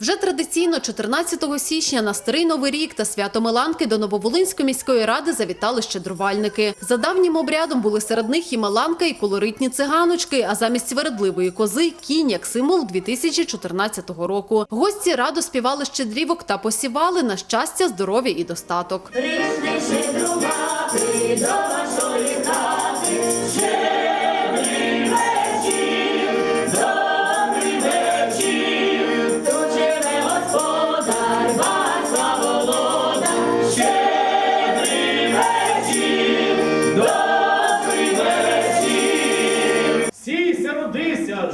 Вже традиційно 14 січня на Старий Новий рік та свято Меланки до Нововолинської міської ради завітали щедрувальники. За давнім обрядом були серед них і Меланка, і колоритні циганочки, а замість вередливої кози – кінь як символ 2014 року. Гості радо співали щедрівок та посівали на щастя, здоров'я і достаток. Прийшли щедрувати до вашої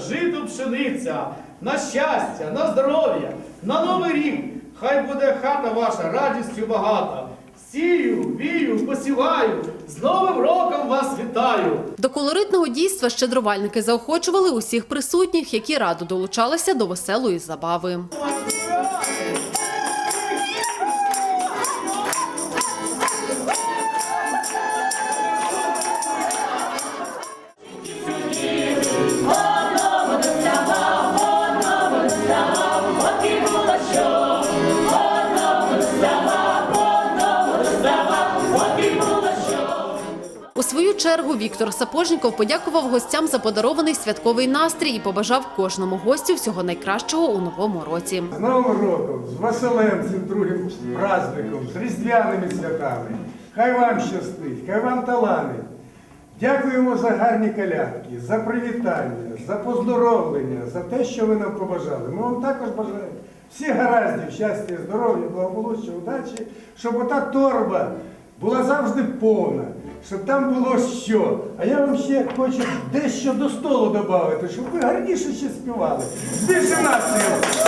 жито пшениця, на щастя, на здоров'я, на новий рік. Хай буде хата ваша радістю багата. Сію, вію, посіваю, з Новим роком вас вітаю! До колоритного дійства щедрувальники заохочували усіх присутніх, які радо долучалися до веселої забави. У свою чергу Віктор Сапожніков подякував гостям за подарований святковий настрій і побажав кожному гостю всього найкращого у новому році. З Новим роком, з Василем, цим другим праздником, з різдвяними святами. Хай вам щастить, хай вам таланить. Дякуємо за гарні колядки, за привітання, за поздоровлення, за те, що ви нам побажали. Ми вам також бажаємо всіх гараздів, щастя, здоров'я, благополуччя, удачі, щоб ота торба була завжди повна, щоб там було що. А я вам ще хочу дещо до столу додати, щоб ви гарніше ще співали. Збільше настрою! І